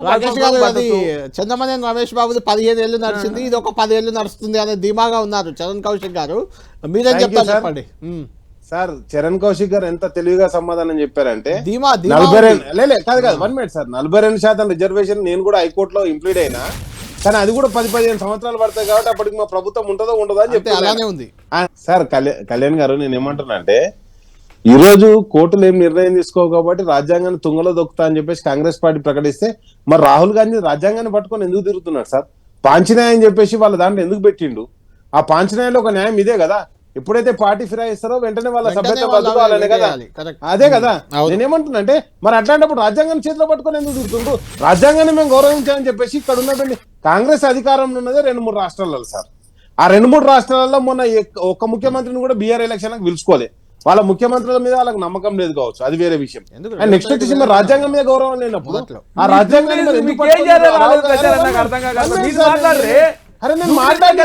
రాకేష్ గారు అది. చంద్రమనేని రమేష్ బాబుది పదిహేను ఏళ్ళు నడిచింది ఇది ఒక పదేళ్ళు నడుస్తుంది అనే ధీమాగా ఉన్నారు చరణ్ కౌశిక్ గారు మీరేం చెప్తారు. చెప్పండి. సార్ చరణ్ కౌశిక్ గారు ఎంత తెలివిగా సమాధానం చెప్పారంటే నలభై. రెండు కాదు కాదు వన్ మినిట్ సార్ నలభై రెండు శాతం రిజర్వేషన్ నేను కూడా హైకోర్టులో ఇంప్లీడ్ అయినా కానీ అది కూడా పది పదిహేను సంవత్సరాలు పడతాయి కాబట్టి అప్పటికి మా ప్రభుత్వం ఉంటుందో ఉండదో అని చెప్తున్నా అలానే ఉంది ఆ, సార్ కళ్యాణ్ కళ్యాణ్ గారు నేను ఏమంటున్నా అంటే ఈ రోజు కోర్టులు ఏం నిర్ణయం తీసుకోవు కాబట్టి రాజ్యాంగాన్ని తుంగలో దొక్కుతా అని చెప్పేసి కాంగ్రెస్ పార్టీ ప్రకటిస్తే మరి రాహుల్ గాంధీ రాజ్యాంగాన్ని పట్టుకొని ఎందుకు తిరుగుతున్నాడు సార్? పాంచన్యాయం అని చెప్పేసి వాళ్ళ దాంట్లో ఎందుకు పెట్టిండు? ఆ పాంచన్యాయంలో ఒక న్యాయం ఇదే కదా. ఎప్పుడైతే పార్టీ ఫిరాయిస్తారో వెంటనే వాళ్ళ సభ్యత్వం రద్దుకోవాలనే కదా. అదే కదా. అవును. నేనేమంటున్నా అంటే మరి అట్లాంటప్పుడు రాజ్యాంగాన్ని చేతిలో పట్టుకొని ఎందుకు తిరుగుతుండ్రు? రాజ్యాంగాన్ని మేము గౌరవించామని చెప్పేసి ఇక్కడ ఉన్నటువంటి కాంగ్రెస్ అధికారంలో ఉన్నదే రెండు మూడు రాష్ట్రాలలో సార్. ఆ రెండు మూడు రాష్ట్రాలలో మొన్న ఒక్క ముఖ్యమంత్రిని కూడా బీఆర్ ఎలక్షన్ పిలుచుకోలే. వాళ్ళ ముఖ్యమంత్రుల మీద వాళ్ళకి నమ్మకం లేదు కావచ్చు. అది వేరే విషయం. నెక్స్ట్ వచ్చేసి మరి రాజ్యాంగం మీద గౌరవం లేనప్పుడు. ఆ రాజ్యాంగాన్ని. అరే నేను మాట్లాడినా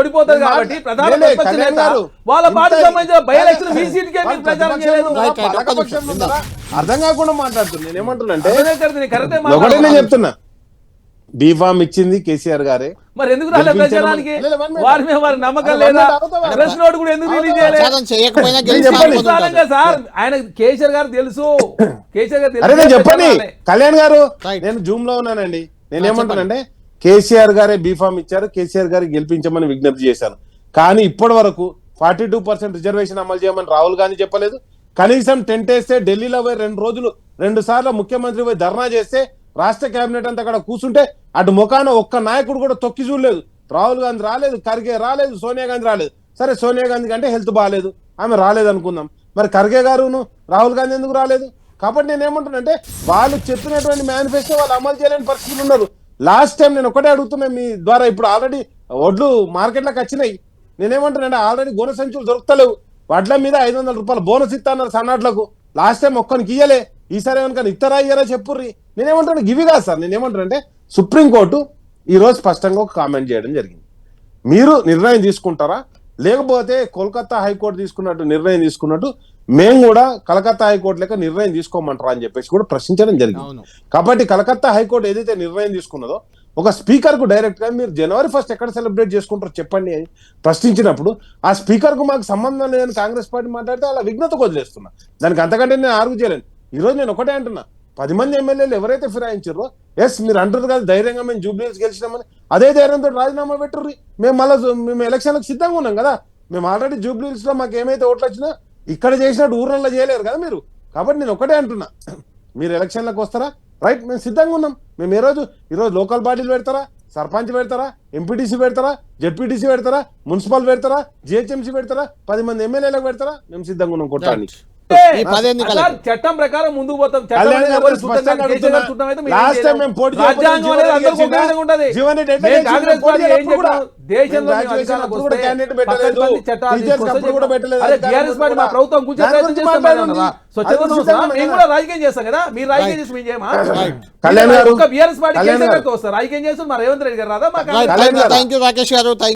ఓడిపోతారు నేను కాబట్టి ప్రధాన వాళ్ళ సంబంధించిన బై ఎలక్షన్ మీరు ప్రచారం చేయలేదు? అర్థం కాకుండా మాట్లాడుతున్నా. నేను ఏమంటున్నా ఒకటే నేను మాట్లాడుతున్నా. చెప్తున్నా. బీఫామ్ ఇచ్చింది కేసీఆర్ గారే. మరి ఎందుకు రాలేదు ప్రచారానికి. వారి మీద వారి నమ్మకం లేదా? కూడా ఎందుకు రిలీజ్ చేయలేదు సార్ ఆయన కేసీఆర్ గారు తెలుసు. కేసీఆర్ గారు చెప్పండి. కళ్యాణ్ గారు. నేను జూమ్లో ఉన్నానండి. నేను ఏమంటానంటే కేసీఆర్ గారే బీఫామ్ ఇచ్చారు కేసీఆర్ గారికి గెలిపించమని విజ్ఞప్తి చేశాను. కానీ ఇప్పటి వరకు ఫార్టీ టూ పర్సెంట్ రిజర్వేషన్ అమలు చేయమని రాహుల్ గాంధీ చెప్పలేదు. కనీసం టెంట్ వేస్తే ఢిల్లీలో పోయి రెండు రోజులు రెండు సార్లు ముఖ్యమంత్రి పోయి ధర్నా చేస్తే రాష్ట్ర కేబినెట్ అంతా అక్కడ కూర్చుంటే అటు ముఖాన ఒక్క నాయకుడు కూడా తొక్కి చూడలేదు. రాహుల్ గాంధీ రాలేదు ఖర్గే రాలేదు సోనియా గాంధీ రాలేదు. సరే సోనియా గాంధీ కంటే హెల్త్ బాగాలేదు. ఆమె రాలేదు అనుకుందాం. మరి ఖర్గే గారును రాహుల్ గాంధీ ఎందుకు రాలేదు? కాబట్టి నేను ఏమంటున్నానంటే వాళ్ళు చెప్పినటువంటి మేనిఫెస్టో వాళ్ళు అమలు చేయలేని పరిస్థితులు ఉన్నారు. లాస్ట్ టైం నేను ఒకటే అడుగుతున్నా మీ ద్వారా. ఇప్పుడు ఆల్రెడీ వడ్లు మార్కెట్లోకి వచ్చినాయి. నేనేమంటానంటే ఆల్రెడీ గోనె సంచులు దొరుకుతలేవు. వడ్ల మీద ఐదు వందల రూపాయలు బోనస్ ఇస్తాన్నారు సన్నాట్లకు. లాస్ట్ టైం ఒక్కరికి ఇయ్యలే. ఈసారి ఏమనుకని ఇస్తారా ఇయ్యరా చెప్పుర్రి. నేనేమంటున్నా గివి కాదు సార్. నేనేమంటున్నానంటే సుప్రీంకోర్టు ఈ రోజు స్పష్టంగా ఒక కామెంట్ చేయడం జరిగింది. మీరు నిర్ణయం తీసుకుంటారా? లేకపోతే కోల్కతా హైకోర్టు తీసుకున్నట్టు నిర్ణయం తీసుకున్నట్టు మేము కూడా కలకత్తా హైకోర్టు లెక్క నిర్ణయం తీసుకోమంటారా అని చెప్పేసి కూడా ప్రశ్నించడం జరిగింది. కాబట్టి కలకత్తా హైకోర్టు ఏదైతే నిర్ణయం తీసుకున్నదో ఒక స్పీకర్కు డైరెక్ట్గా మీరు జనవరి ఫస్ట్ ఎక్కడ సెలబ్రేట్ చేసుకుంటారో చెప్పండి అని ప్రశ్నించినప్పుడు ఆ స్పీకర్కు మాకు సంబంధం లేదని కాంగ్రెస్ పార్టీ మాట్లాడితే అలా విఘ్నత వదిలేస్తున్నా. దానికి అంతకంటే నేను ఆర్గు చేయలేను. ఈరోజు నేను ఒకటే అంటున్నా. పది మంది ఎమ్మెల్యేలు ఎవరైతే ఫిరాయించారో ఎస్ మీరు అంటారు కదా ధైర్యంగా మేము జూబ్లీస్ గెలిచినామని అదే ధైర్యంతో రాజీనామా పెట్టరు మేము మళ్ళీ మేము ఎలక్షన్లకు సిద్ధంగా ఉన్నాం కదా. మేము ఆల్రెడీ జూబ్లీస్లో మాకు ఏమైతే ఓట్లు వచ్చినా ఇక్కడ చేసినట్టు ఊర్లలో చేయలేరు కదా మీరు. కాబట్టి నేను ఒకటే అంటున్నా. మీరు ఎలక్షన్లకు వస్తారా? రైట్ మేము సిద్ధంగా ఉన్నాం. మేము ఏ రోజు ఈరోజు లోకల్ బాడీలు పెడతారా? సర్పంచ్ పెడతారా? ఎంపీటీసీ పెడతారా? జడ్పీటీసీ పెడతారా? మున్సిపల్ పెడతారా? జిహెచ్ఎంసీ పెడతారా? పది మంది ఎమ్మెల్యేలకు పెడతారా? మేము సిద్ధంగా ఉన్నాం కొట్టడానికి చట్టం ప్రకారం ముందుకు పోతాం. ప్రభుత్వం. మేము కూడా రాజకీయం చేస్తాం కదా? మీరు రాజకీయం చేసి మేము చేయమా? కళ్యాణ్ గారు. ఒక బీఆర్ఎస్ పార్టీ కళ్యాణ్ కేసీఆర్ గారు. గారితో వస్తారు. రాజకీయం చేస్తారు మా రేవంత్ రెడ్డి గారు రాదా? మా రైట్ కాంగ్రెస్ కళ్యాణ్ గారు. థ్యాంక్ యూ రాకేష్ గారు. థ్యాంక్